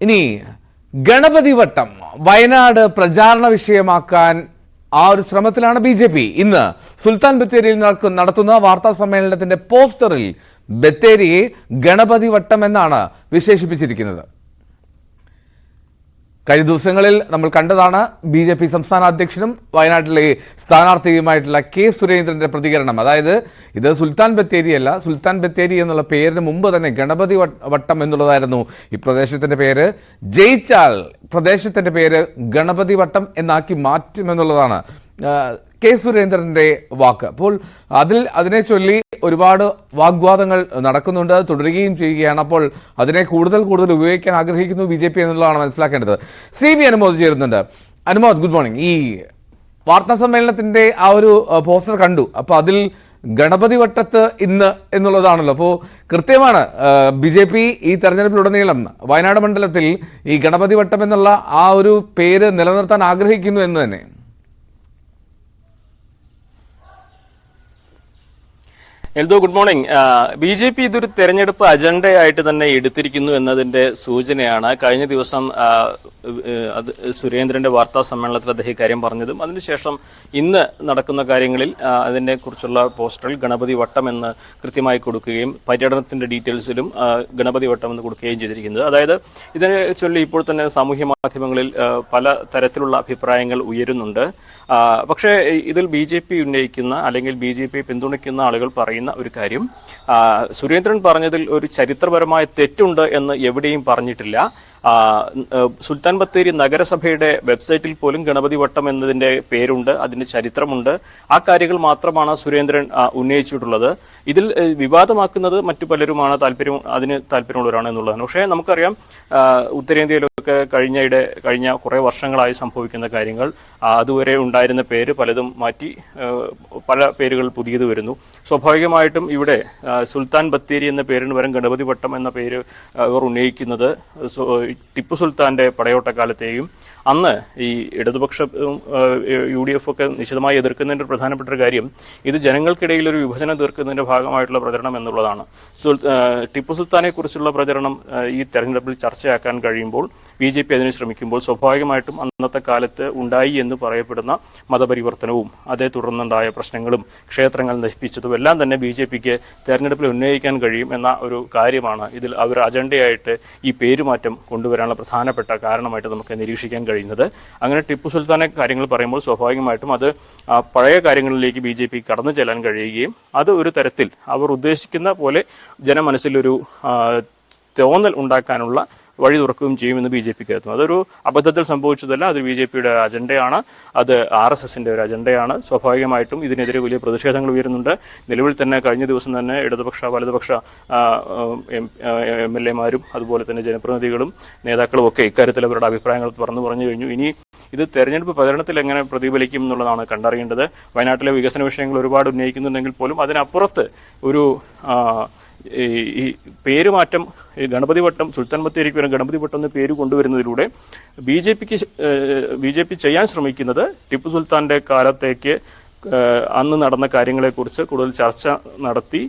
ഇനി ഗണപതി വട്ടം വയനാട് പ്രചാരണ വിഷയമാക്കാൻ ആ ഒരു ശ്രമത്തിലാണ് ബി ജെ പി. ഇന്ന് സുൽത്താൻ ബത്തേരിയിൽ നടത്തുന്ന വാർത്താ സമ്മേളനത്തിന്റെ പോസ്റ്ററിൽ ബത്തേരിയെ ഗണപതി വട്ടം എന്നാണ് വിശേഷിപ്പിച്ചിരിക്കുന്നത്. കഴിഞ്ഞ ദിവസങ്ങളിൽ നമ്മൾ കണ്ടതാണ് ബി ജെ പി സംസ്ഥാന അധ്യക്ഷനും വയനാട്ടിലെ സ്ഥാനാർത്ഥിയുമായിട്ടുള്ള കെ സുരേന്ദ്രന്റെ പ്രതികരണം. അതായത് ഇത് സുൽത്താൻ ബത്തേരിയല്ല സുൽത്താൻ ബത്തേരി എന്നുള്ള പേരിന് മുമ്പ് തന്നെ ഗണപതി വട്ടം എന്നുള്ളതായിരുന്നു ഈ പ്രദേശത്തിന്റെ പേര്. ജയിച്ചാൽ പ്രദേശത്തിന്റെ പേര് ഗണപതി വട്ടം എന്നാക്കി മാറ്റുമെന്നുള്ളതാണ് കെ സുരേന്ദ്രന്റെ വാക്ക്. അപ്പോൾ അതിൽ അതിനെ ചൊല്ലി ഒരുപാട് വാഗ്വാദങ്ങൾ നടക്കുന്നുണ്ട് തുടരുകയും ചെയ്യുകയാണ്. അപ്പോൾ അതിനെ കൂടുതൽ കൂടുതൽ ഉപയോഗിക്കാൻ ആഗ്രഹിക്കുന്നു ബി ജെ പി എന്നുള്ളതാണ് മനസ്സിലാക്കേണ്ടത്. സി വി അനുമോദ് ചേരുന്നുണ്ട്. അനുമോദ് ഗുഡ് മോർണിംഗ് ഈ വാർത്താ സമ്മേളനത്തിന്റെ ആ ഒരു പോസ്റ്റർ കണ്ടു. അപ്പോൾ അതിൽ ഗണപതി വട്ടത്ത് ഇന്ന് എന്നുള്ളതാണല്ലോ. അപ്പോൾ കൃത്യമാണ് ബി ജെ പി ഈ തെരഞ്ഞെടുപ്പിലുടനീളം വയനാട് മണ്ഡലത്തിൽ ഈ ഗണപതി വട്ടം എന്നുള്ള ആ ഒരു പേര് നിലനിർത്താൻ ആഗ്രഹിക്കുന്നു എന്ന് തന്നെ. Eldo good morning. B J P ഇതൊരു തെരഞ്ഞെടുപ്പ് അജണ്ടയായിട്ട് തന്നെ എടുത്തിരിക്കുന്നു എന്നതിന്റെ സൂചനയാണ്. കഴിഞ്ഞ ദിവസം സുരേന്ദ്രന്റെ വാർത്താ സമ്മേളനത്തിൽ അദ്ദേഹം ഇക്കാര്യം പറഞ്ഞതും അതിനുശേഷം ഇന്ന് നടക്കുന്ന കാര്യങ്ങളിൽ അതിനെ കുറിച്ചുള്ള പോസ്റ്ററിൽ ഗണപതി വട്ടം എന്ന് കൃത്യമായി കൊടുക്കുകയും പര്യടനത്തിന്റെ ഡീറ്റെയിൽസിലും ഗണപതി വട്ടം എന്ന് കൊടുക്കുകയും ചെയ്തിരിക്കുന്നത്. അതായത് ഇതിനെ ചൊല്ലി ഇപ്പോൾ തന്നെ സാമൂഹ്യ മാധ്യമങ്ങളിൽ പല തരത്തിലുള്ള അഭിപ്രായങ്ങൾ ഉയരുന്നുണ്ട്. പക്ഷേ ഇതിൽ ബി ഉന്നയിക്കുന്ന അല്ലെങ്കിൽ ബി പിന്തുണയ്ക്കുന്ന ആളുകൾ പറയുന്ന ഒരു കാര്യം. സുരേന്ദ്രൻ പറഞ്ഞതിൽ ഒരു ചരിത്രപരമായ തെറ്റുണ്ട് എന്ന് എവിടെയും പറഞ്ഞിട്ടില്ല. സുൽത്താൻ ബത്തേരി നഗരസഭയുടെ വെബ്സൈറ്റിൽ പോലും ഗണപതി വട്ടം എന്നതിന്റെ പേരുണ്ട് അതിന്റെ ചരിത്രമുണ്ട്. ആ കാര്യങ്ങൾ മാത്രമാണ് സുരേന്ദ്രൻ ഉന്നയിച്ചിട്ടുള്ളത്. ഇതിൽ വിവാദമാക്കുന്നത് മറ്റു പലരുമാണ് താല്പര്യം അതിന് താല്പര്യമുള്ളവരാണ് എന്നുള്ളതാണ്. പക്ഷേ നമുക്കറിയാം ആ, ഉത്തരേന്ത്യയിലൊക്കെ കഴിഞ്ഞയിടെ കഴിഞ്ഞ കുറേ വർഷങ്ങളായി സംഭവിക്കുന്ന കാര്യങ്ങൾ അതുവരെ ഉണ്ടായിരുന്ന പേര് പലതും മാറ്റി പല പേരുകൾ പുതിയത് വരുന്നു. സ്വാഭാവികമായിട്ടും ഇവിടെ സുൽത്താൻ ബത്തേരി എന്ന പേരിന് വരും ഗണപതി പട്ടം എന്ന പേര് അവർ ഉന്നയിക്കുന്നത് ടിപ്പു സുൽത്താന്റെ പടയോട്ടക്കാലത്തെയും അന്ന് ഈ ഇടതുപക്ഷ യു ഡി എഫ് ഒക്കെ നിശിതമായി എതിർക്കുന്നതിന്റെ പ്രധാനപ്പെട്ട ഒരു കാര്യം ഇത് ജനങ്ങൾക്കിടയിൽ ഒരു വിഭജനം തീർക്കുന്നതിന്റെ ഭാഗമായിട്ടുള്ള പ്രചരണം എന്നുള്ളതാണ്. ടിപ്പു സുൽത്താനെക്കുറിച്ചുള്ള പ്രചരണം ഈ തെരഞ്ഞെടുപ്പിൽ ചർച്ചയാക്കാൻ കഴിയുമ്പോൾ ബി ജെ പി അതിന് ശ്രമിക്കുമ്പോൾ സ്വാഭാവികമായിട്ടും അന്നത്തെ കാലത്ത് ഉണ്ടായി എന്ന് പറയപ്പെടുന്ന മതപരിവർത്തനവും അതേ തുടർന്നുണ്ടായ പ്രശ്നങ്ങളും ക്ഷേത്രങ്ങൾ നശിപ്പിച്ചതും എല്ലാം തന്നെ ബി ജെ പിക്ക് തെരഞ്ഞെടുപ്പിൽ ഉന്നയിക്കാൻ കഴിയും എന്ന ഒരു കാര്യമാണ് ഇതിൽ അവർ അജണ്ടയായിട്ട് ഈ പേരുമാറ്റം കൊണ്ടുവരാനുള്ള പ്രധാനപ്പെട്ട കാരണമായിട്ട് നമുക്ക് നിരീക്ഷിക്കാൻ കഴിയുന്നത്. അങ്ങനെ ടിപ്പു സുൽത്താനെ കാര്യങ്ങൾ പറയുമ്പോൾ സ്വാഭാവികമായിട്ടും അത് പഴയ കാര്യങ്ങളിലേക്ക് ബി ജെ പി കടന്നു ചെല്ലാൻ കഴിയുകയും അത് ഒരു തരത്തിൽ അവർ ഉദ്ദേശിക്കുന്ന പോലെ ജനമനസ്സിലൊരു തോന്നൽ ഉണ്ടാക്കാനുള്ള വഴി തുറക്കുകയും ചെയ്യുമെന്ന് ബി ജെ പി കരുതുന്നു അതൊരു അബദ്ധത്തിൽ സംഭവിച്ചതല്ല അത് ബി ജെ പിയുടെ അജണ്ടയാണ്. അത് ആർ എസ് എസിന്റെ ഒരു അജണ്ടയാണ്. സ്വാഭാവികമായിട്ടും ഇതിനെതിരെ വലിയ പ്രതിഷേധങ്ങൾ ഉയരുന്നുണ്ട്. നിലവിൽ തന്നെ കഴിഞ്ഞ ദിവസം തന്നെ ഇടതുപക്ഷ വലതുപക്ഷ എം എൽ എമാരും അതുപോലെ തന്നെ ജനപ്രതിനിധികളും നേതാക്കളും ഒക്കെ ഇക്കാര്യത്തിൽ അവരുടെ അഭിപ്രായങ്ങൾ തുറന്നു പറഞ്ഞു കഴിഞ്ഞു. ഇനി ഇത് തെരഞ്ഞെടുപ്പ് പ്രചരണത്തിൽ എങ്ങനെ പ്രതിഫലിക്കും എന്നുള്ളതാണ് കണ്ടറിയേണ്ടത്. വയനാട്ടിലെ വികസന വിഷയങ്ങൾ ഒരുപാട് ഉന്നയിക്കുന്നുണ്ടെങ്കിൽ പോലും അതിനപ്പുറത്ത് ഒരു ഈ പേരുമാറ്റം ഗണപതി വട്ടം സുൽത്താൻ ബത്തേരിക്ക് വരും ഗണപതി വട്ടം എന്ന പേര് കൊണ്ടുവരുന്നതിലൂടെ ബി ജെ പിക്ക് ബി ജെ പി ചെയ്യാൻ ശ്രമിക്കുന്നത് ടിപ്പു സുൽത്താന്റെ കാലത്തേക്ക് അന്ന് നടന്ന കാര്യങ്ങളെക്കുറിച്ച് കൂടുതൽ ചർച്ച നടത്തി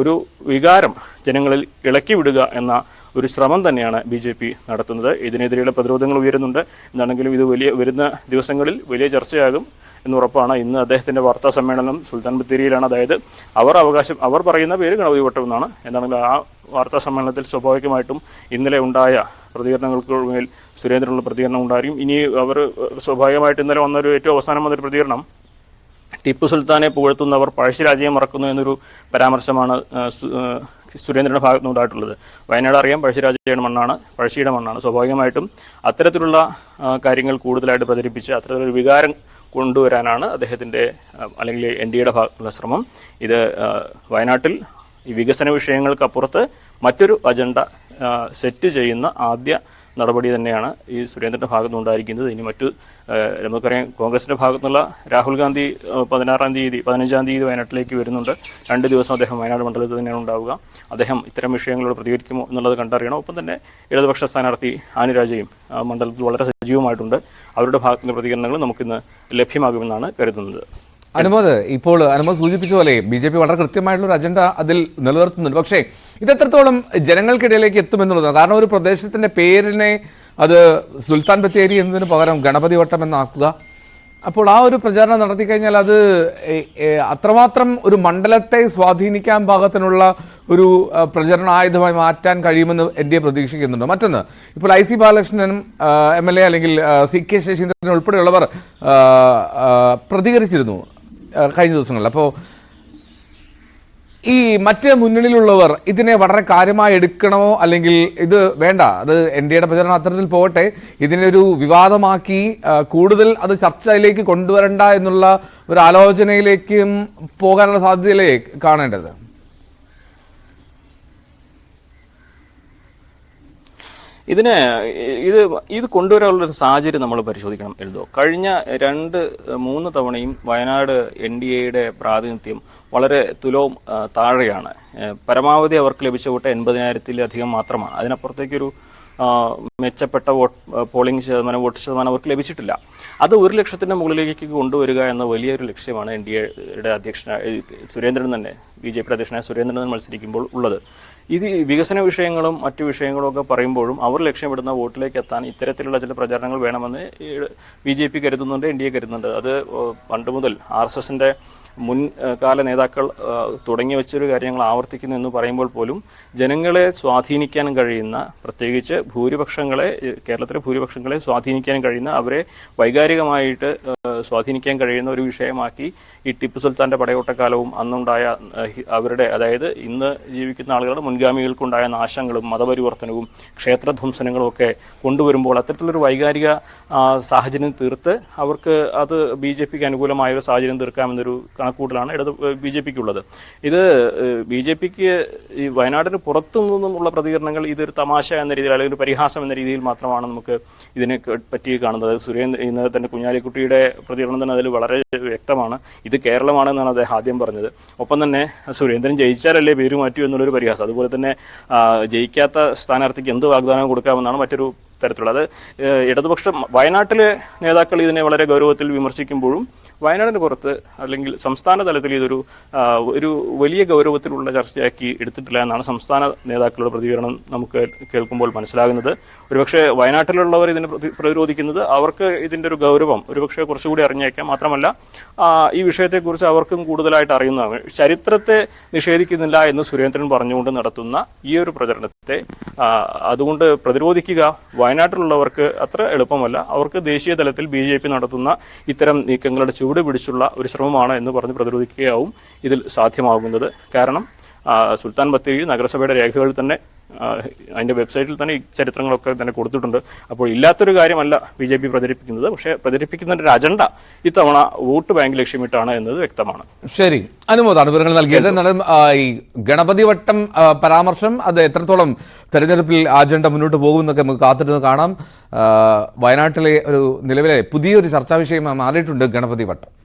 ഒരു വികാരം ജനങ്ങളിൽ ഇളക്കി വിടുക എന്ന ഒരു ശ്രമം തന്നെയാണ് ബി ജെ പി നടത്തുന്നത്. ഇതിനെതിരെയുള്ള പ്രതിരോധങ്ങൾ ഉയരുന്നുണ്ട്. എന്താണെങ്കിലും ഇത് വലിയ വരുന്ന ദിവസങ്ങളിൽ വലിയ ചർച്ചയാകും എന്നുറപ്പാണ്. ഇന്ന് അദ്ദേഹത്തിന്റെ വാർത്താ സമ്മേളനം സുൽത്താൻ ബത്തേരിയിലാണ്. അതായത് അവർ അവകാശം അവർ പറയുന്ന പേര് ഗണപതി വട്ടം എന്നാണ്. എന്താണെങ്കിലും ആ വാർത്താ സമ്മേളനത്തിൽ സ്വാഭാവികമായിട്ടും ഇന്നലെ ഉണ്ടായ പ്രതികരണങ്ങൾക്ക് മേൽ സുരേന്ദ്രനുള്ള പ്രതികരണം ഉണ്ടായിരിക്കും. ഇനി അവർ സ്വാഭാവികമായിട്ട് ഇന്നലെ വന്നൊരു ഏറ്റവും അവസാനം വന്നൊരു പ്രതികരണം ടിപ്പു സുൽത്താനെ പുകഴ്ത്തുന്നവർ പഴശ്ശിരാജയെ മറക്കുന്നു എന്നൊരു പരാമർശമാണ് സുരേന്ദ്രന്റെ ഭാഗത്തു നിന്നുണ്ടായിട്ടുള്ളത് വയനാട് അറിയാം പഴശ്ശിരാജയുടെ മണ്ണാണ് പഴശ്ശിയുടെ മണ്ണാണ്. സ്വാഭാവികമായിട്ടും അത്തരത്തിലുള്ള കാര്യങ്ങൾ കൂടുതലായിട്ട് പ്രചരിപ്പിച്ച് അത്തരത്തിലൊരു വികാരം കൊണ്ടുവരാനാണ് അദ്ദേഹത്തിന്റെ അല്ലെങ്കിൽ എൻ ഡി എയുടെ ഭാഗത്തുള്ള ശ്രമം. ഇത് വയനാട്ടിൽ ഈ വികസന വിഷയങ്ങൾക്കപ്പുറത്ത് മറ്റൊരു അജണ്ട സെറ്റ് ചെയ്യുന്ന ആദ്യ നടപടി തന്നെയാണ് ഈ സുരേന്ദ്രന്റെ ഭാഗത്തുനിന്ന് ഉണ്ടായിരിക്കുന്നത് ഇനി മറ്റു നമുക്കറിയാം കോൺഗ്രസിന്റെ ഭാഗത്തുനിന്നുള്ള രാഹുൽ ഗാന്ധി പതിനാറാം തീയതി പതിനഞ്ചാം തീയതി വയനാട്ടിലേക്ക് വരുന്നുണ്ട്. രണ്ട് ദിവസം അദ്ദേഹം വയനാട് മണ്ഡലത്തിൽ തന്നെയാണ് ഉണ്ടാവുക. അദ്ദേഹം ഇത്തരം വിഷയങ്ങളോട് പ്രതികരിക്കുമോ എന്നുള്ളത് കണ്ടറിയണം. ഒപ്പം തന്നെ ഇടതുപക്ഷ സ്ഥാനാർത്ഥി ആനുരാജയും മണ്ഡലത്തിൽ വളരെ സജീവമായിട്ടുണ്ട്. അവരുടെ ഭാഗത്തുനിന്ന് പ്രതികരണങ്ങൾ നമുക്കിന്ന് ലഭ്യമാകുമെന്നാണ് കരുതുന്നത്. അനുമോദ് ഇപ്പോൾ അനുമോദ് സൂചിപ്പിച്ച പോലെ ബി ജെ പി വളരെ കൃത്യമായിട്ടുള്ള ഒരു അജണ്ട അതിൽ നിലനിർത്തുന്നുണ്ട്. പക്ഷേ ഇത് എത്രത്തോളം ജനങ്ങൾക്കിടയിലേക്ക് എത്തുമെന്നുള്ളതാണ്. കാരണം ഒരു പ്രദേശത്തിന്റെ പേരിനെ അത് സുൽത്താൻ ബത്തേരി എന്നതിന് പകരം ഗണപതി വട്ടം എന്നാക്കുക. അപ്പോൾ ആ ഒരു പ്രചാരണം നടത്തി കഴിഞ്ഞാൽ അത് അത്രമാത്രം ഒരു മണ്ഡലത്തെ സ്വാധീനിക്കാൻ പാകത്തിനുള്ള ഒരു പ്രചരണ ആയുധമായി മാറ്റാൻ കഴിയുമെന്ന് എൻ ഡി എ പ്രതീക്ഷിക്കുന്നുണ്ട്. മറ്റൊന്ന് ഇപ്പോൾ ഐ സി ബാലകൃഷ്ണനും എം എൽ എ അല്ലെങ്കിൽ സി കെ ശശീന്ദ്രനും ഉൾപ്പെടെയുള്ളവർ പ്രതികരിച്ചിരുന്നു കഴിഞ്ഞ ദിവസങ്ങളിൽ. അപ്പോൾ ഈ മറ്റ് മുന്നണിയിലുള്ളവർ ഇതിനെ വളരെ കാര്യമായി എടുക്കണമോ? അല്ലെങ്കിൽ ഇത് വേണ്ട. അത് എൻ ഡി എയുടെ പ്രചരണം അത്തരത്തിൽ പോകട്ടെ. ഇതിനെ ഒരു വിവാദമാക്കി കൂടുതൽ അത് ചർച്ചയിലേക്ക് കൊണ്ടുവരണ്ട എന്നുള്ള ഒരു ആലോചനയിലേക്കും പോകാനുള്ള സാധ്യതയിലേ കാണേണ്ടത്. ഇതിന് ഇത് ഇത് കൊണ്ടുവരാനുള്ള ഒരു സാഹചര്യം നമ്മൾ പരിശോധിക്കണം എഴുതോ കഴിഞ്ഞ രണ്ട് മൂന്ന് തവണയും വയനാട് എൻ ഡി എയുടെ പ്രാതിനിധ്യം വളരെ തുലവും താഴെയാണ്. പരമാവധി അവർക്ക് ലഭിച്ച വോട്ട് എൺപതിനായിരത്തിലധികം മാത്രമാണ്. അതിനപ്പുറത്തേക്കൊരു മെച്ചപ്പെട്ട വോട്ട് പോളിംഗ് ശതമാനം വോട്ട് ശതമാനം അവർക്ക് ലഭിച്ചിട്ടില്ല. അത് ഒരു ലക്ഷത്തിന്റെ മുകളിലേക്ക് കൊണ്ടുവരിക എന്ന വലിയൊരു ലക്ഷ്യമാണ് എൻ ഡി എയുടെ അധ്യക്ഷനായ സുരേന്ദ്രൻ തന്നെ ബി ജെ പിയുടെ അധ്യക്ഷനായ സുരേന്ദ്രൻ മത്സരിക്കുമ്പോൾ ഉള്ളത്. ഇത് വികസന വിഷയങ്ങളും മറ്റു വിഷയങ്ങളും ഒക്കെ പറയുമ്പോഴും അവർ ലക്ഷ്യമിടുന്ന വോട്ടിലേക്ക് എത്താൻ ഇത്തരത്തിലുള്ള ചില പ്രചാരണങ്ങൾ വേണമെന്ന് ബി ജെ പി കരുതുന്നുണ്ട് എൻ ഡി എ കരുതുന്നുണ്ട്. അത് പണ്ട് മുതൽ ആർ എസ് മുൻ ഏഹ്, കാല നേതാക്കൾ തുടങ്ങി വെച്ചൊരു കാര്യങ്ങൾ ആവർത്തിക്കുന്നു എന്ന് പറയുമ്പോൾ പോലും ജനങ്ങളെ സ്വാധീനിക്കാൻ കഴിയുന്ന പ്രത്യേകിച്ച് ഭൂരിപക്ഷങ്ങളെ കേരളത്തിലെ ഭൂരിപക്ഷങ്ങളെ സ്വാധീനിക്കാൻ കഴിയുന്ന അവരെ വൈകാരികമായിട്ട് സ്വാധീനിക്കാൻ കഴിയുന്ന ഒരു വിഷയമാക്കി ഈ ടിപ്പു സുൽത്താന്റെ പടയോട്ടക്കാലവും അന്നുണ്ടായ അവരുടെ അതായത് ഇന്ന് ജീവിക്കുന്ന ആളുകളുടെ മുൻഗാമികൾക്കുണ്ടായ നാശങ്ങളും മതപരിവർത്തനവും ക്ഷേത്രധ്വംസനങ്ങളും ഒക്കെ കൊണ്ടുവരുമ്പോൾ അത്തരത്തിലൊരു വൈകാരിക സാഹചര്യം തീർത്ത് അവർക്ക് അത് ബി ജെ പിക്ക് അനുകൂലമായ ഒരു സാഹചര്യം തീർക്കാമെന്നൊരു കണക്കൂട്ടലാണ് ഇടത് ബി ജെ പിക്ക് ഉള്ളത് ഇത് ബി ജെ പിക്ക് ഈ വയനാടിന് പുറത്തു നിന്നുമുള്ള പ്രതികരണങ്ങൾ ഇതൊരു തമാശ എന്ന രീതിയിൽ അല്ലെങ്കിൽ ഒരു പരിഹാസം എന്ന രീതിയിൽ മാത്രമാണ് നമുക്ക് ഇതിനെ പറ്റി കാണുന്നത്. സുരേന്ദ്ര ഇന്നലെ തന്നെ കുഞ്ഞാലിക്കുട്ടിയുടെ പ്രതികരണം തന്നെ അതിൽ വളരെ വ്യക്തമാണ്. ഇത് കേരളമാണെന്നാണ് അദ്ദേഹം ആദ്യം പറഞ്ഞത്. ഒപ്പം തന്നെ സുരേന്ദ്രൻ ജയിച്ചാലല്ലേ പേര് മാറ്റൂ എന്നുള്ളൊരു പരിഹാസം. അതുപോലെ തന്നെ ജയിക്കാത്ത സ്ഥാനാർത്ഥിക്ക് എന്ത് വാഗ്ദാനം കൊടുക്കാമെന്നാണ് മറ്റൊരു തരത്തിലുള്ളത് ഇടതുപക്ഷ വയനാട്ടിലെ നേതാക്കൾ ഇതിനെ വളരെ ഗൗരവത്തിൽ വിമർശിക്കുമ്പോഴും വയനാടിന് പുറത്ത് അല്ലെങ്കിൽ സംസ്ഥാന തലത്തിൽ ഇതൊരു ഒരു വലിയ ഗൗരവത്തിലുള്ള ചർച്ചയാക്കി എടുത്തിട്ടില്ല എന്നാണ് സംസ്ഥാന നേതാക്കളുടെ പ്രതികരണം നമുക്ക് കേൾക്കുമ്പോൾ മനസ്സിലാകുന്നത്. ഒരുപക്ഷെ വയനാട്ടിലുള്ളവർ ഇതിനെ പ്രതി- പ്രതിരോധിക്കുന്നത് അവർക്ക് ഇതിന്റെ ഒരു ഗൗരവം ഒരുപക്ഷെ കുറച്ചുകൂടി അറിഞ്ഞേക്കാം. മാത്രമല്ല ഈ വിഷയത്തെക്കുറിച്ച് അവർക്കും കൂടുതലായിട്ട് അറിയുന്നതാണ്. ചരിത്രത്തെ നിഷേധിക്കുന്നില്ല എന്ന് സുരേന്ദ്രൻ പറഞ്ഞുകൊണ്ട് നടത്തുന്ന ഈ ഒരു പ്രചരണത്തെ അതുകൊണ്ട് പ്രതിരോധിക്കുക വയനാട്ടിലുള്ളവർക്ക് അത്ര എളുപ്പമല്ല. അവർക്ക് ദേശീയ തലത്തിൽ ബി ജെ പി നടത്തുന്ന ഇത്തരം നീക്കങ്ങളുടെ ചുവട് പിടിച്ചുള്ള ഒരു ശ്രമമാണ് എന്ന് പറഞ്ഞ് പ്രതിരോധിക്കുകയാവും ഇതിൽ സാധ്യമാകുന്നത്. കാരണം സുൽത്താൻ ബത്തേരി നഗരസഭയുടെ രേഖകളിൽ തന്നെ ആ, അതിന്റെ വെബ്സൈറ്റിൽ തന്നെ ഈ ചരിത്രങ്ങളൊക്കെ തന്നെ കൊടുത്തിട്ടുണ്ട്. അപ്പോൾ ഇല്ലാത്തൊരു കാര്യമല്ല ബി ജെ പി പ്രചരിപ്പിക്കുന്നത്. പക്ഷേ പ്രചരിപ്പിക്കുന്നതിന്റെ അജണ്ട ഇത്തവണ വോട്ട് ബാങ്ക് ലക്ഷ്യമിട്ടാണ് എന്നത് വ്യക്തമാണ്. ശരി. അനുമോദാണ് വിവരങ്ങൾ നൽകിയത് ഈ ഗണപതി വട്ടം പരാമർശം അത് എത്രത്തോളം തെരഞ്ഞെടുപ്പിൽ അജണ്ട മുന്നോട്ട് പോകുമെന്നൊക്കെ നമുക്ക് കാത്തിരുന്ന് കാണാം. വയനാട്ടിലെ ഒരു നിലവിലെ പുതിയൊരു ചർച്ചാ വിഷയമായി മാറിയിട്ടുണ്ട് ഗണപതി വട്ടം.